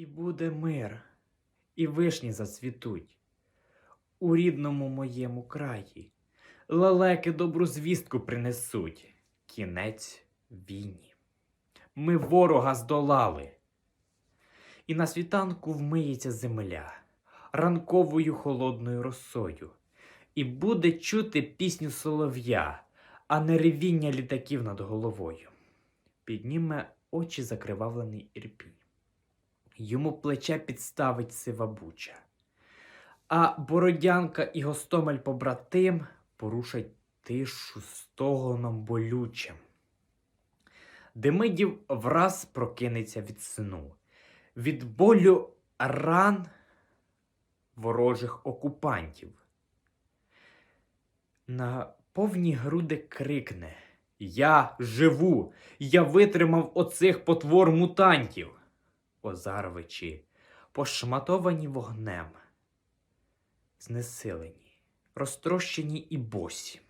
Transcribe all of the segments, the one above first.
І буде мир, і вишні зацвітуть у рідному моєму краї. Лелеки добру звістку принесуть. Кінець війні. Ми ворога здолали. І на світанку вмиється земля ранковою холодною росою. І буде чути пісню солов'я, а не ревіння літаків над головою. Підніме очі закривавлений ірпінь. Йому плече підставить сива буча. А Бородянка і Гостомель побратим порушать тишу стогоном болючим. Демидів враз прокинеться від сну, від болю ран ворожих окупантів. На повні груди крикне Я живу! Я витримав оцих потвор мутантів. Озаровичі, пошматовані вогнем, знесилені, розтрощені і босі.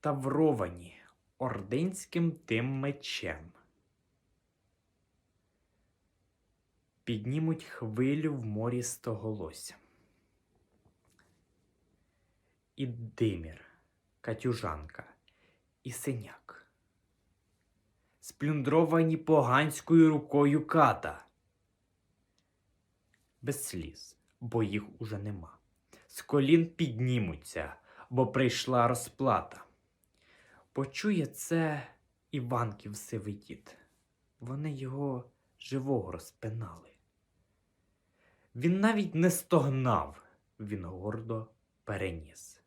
Тавровані ординським тим мечем. Піднімуть хвилю в морі стоголосся. І димір, катюжанка, і синяк. Сплюндровані поганською рукою ката. Без сліз, бо їх уже нема. З колін піднімуться, бо прийшла розплата. Почує це Іванків сивий дід. Вони його живого розпинали. Він навіть не стогнав, він гордо переніс.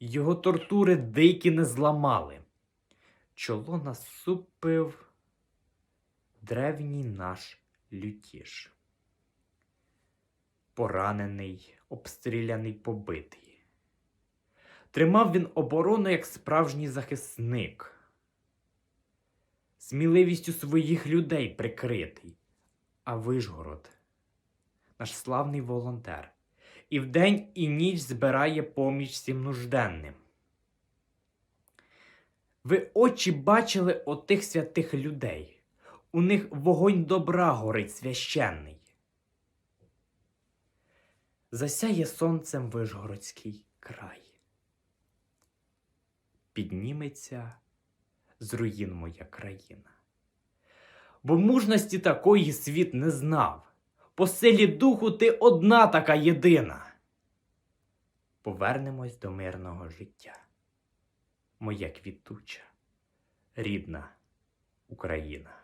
Його тортури дикі не зламали. Чоло насупив древній наш лютіш. Поранений, обстріляний, побитий. Тримав він оборону як справжній захисник, сміливістю своїх людей прикритий. А Вишгород, наш славний волонтер, і вдень і ніч збирає поміч всім нужденним. Ви очі бачили отих святих людей. У них вогонь добра горить священний. Засяє сонцем Вишгородський край. Підніметься з руїн моя країна. Бо мужності такої світ не знав. По силі духу ти одна така єдина. Повернемось до мирного життя. Моя квітуча, рідна Україна.